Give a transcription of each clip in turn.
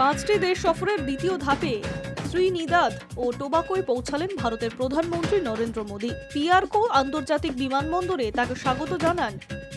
পাঁচটি দেশ সফরের দ্বিতীয় ধাপে ত্রিনিদাদ ও টোবাকোয় পৌঁছালেন ভারতের প্রধানমন্ত্রী নরেন্দ্র মোদী। পিয়ারকো আন্তর্জাতিক বিমানবন্দরে তাকে স্বাগত জানান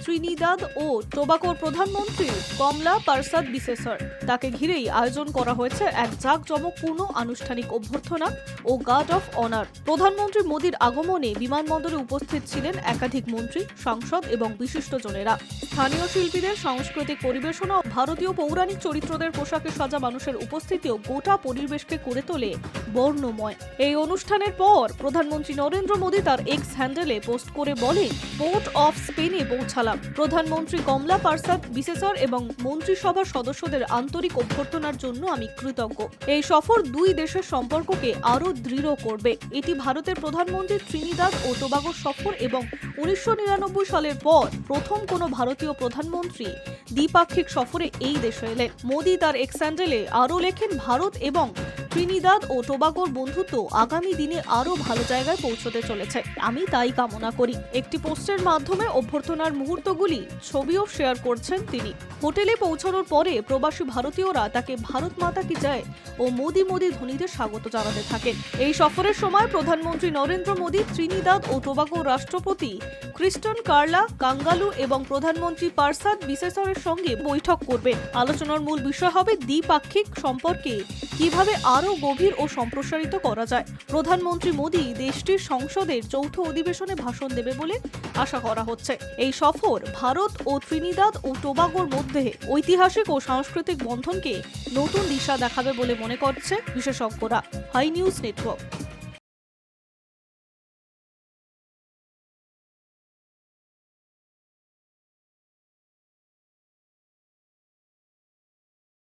ত্রিনিদাদ ও টোবাকোর প্রধানমন্ত্রী কমলা পারসাদ বিসেসর। তাকে ঘিরেই আয়োজন করা হয়েছে এক জাঁকজমকপূর্ণ আনুষ্ঠানিক অভ্যর্থনা ও গার্ড অফ অনার। প্রধানমন্ত্রী মোদীর আগমনে বিমানবন্দরে উপস্থিত ছিলেন একাধিক মন্ত্রী, সাংসদ এবং বিশিষ্টজনেরা। স্থানীয় শিল্পীদের সাংস্কৃতিক পরিবেশনা ভারতীয় পৌরাণিক চরিত্রদের পোশাকে সাজা মানুষের উপস্থিতিও গোটা পরিবেশকে করে তোলে বর্ণময়। এই অনুষ্ঠানের পর প্রধানমন্ত্রী নরেন্দ্র মোদী তার এক্স হ্যান্ডেলে পোস্ট করে বলেন পোর্ট অফ স্পেনে পৌঁছালাম। প্রধানমন্ত্রী কমলা পারসাদ বিশেষর এবং মন্ত্রিসভার সদস্যদের আন্তরিক অভ্যর্থনার জন্য আমি কৃতজ্ঞ। এই সফর দুই দেশের সম্পর্ককে আরও দৃঢ় করবে। এটি ভারতের প্রধানমন্ত্রী ত্রিনিদাদ ও টোবাগো সফর এবং উনিশশো নিরানব্বই সালের পর প্রথম কোনো ভারতীয় প্রধানমন্ত্রী দ্বিপাক্ষিক সফরে এই দেশে এলেন। মোদী তার এক্সান্ডেলে আরও লেখেন, ভারত এবং ত্রিনিদাদ ও টোবাগোর বন্ধুত্ব আগামী দিনে আরও ভালো জায়গায় পৌঁছতে চলেছে। আমি তাই কামনা করি। একটি পোস্টের মাধ্যমে অভ্যর্থনার মুহূর্তগুলি ছবিও শেয়ার করছেন তিনি। হোটেলে পৌঁছানোর পরে প্রবাসী ভারতীয়রা তাকে ভারত মাতা কি যায় ও মোদি মোদি ধ্বনিতে স্বাগত জানাতে থাকেন। এই সফরের সময় প্রধানমন্ত্রী নরেন্দ্র মোদী, ত্রিনিদাদ ও টোবাগোর রাষ্ট্রপতি ক্রিস্টন কার্লা, কাঙ্গালু এবং প্রধানমন্ত্রী পার্সাদ বিশেষরের সঙ্গে বৈঠক করবেন। আলোচনার মূল বিষয় হবে দ্বিপাক্ষিক সম্পর্কে কীভাবে আরও গভীর ও সম্প্রসারিত করা যায়। প্রধানমন্ত্রী মোদী দেশটির সংসদের যৌথ অধিবেশনে ভাষণ দেবে বলে আশা করা হচ্ছে। এই সফর ভারত ও ত্রিনিদাদ ও টোবাগোর মধ্যে ঐতিহাসিক ও সাংস্কৃতিক বন্ধনকে নতুন দিশা দেখাবে বলে মনে করছে বিশেষজ্ঞরা। Hi news network.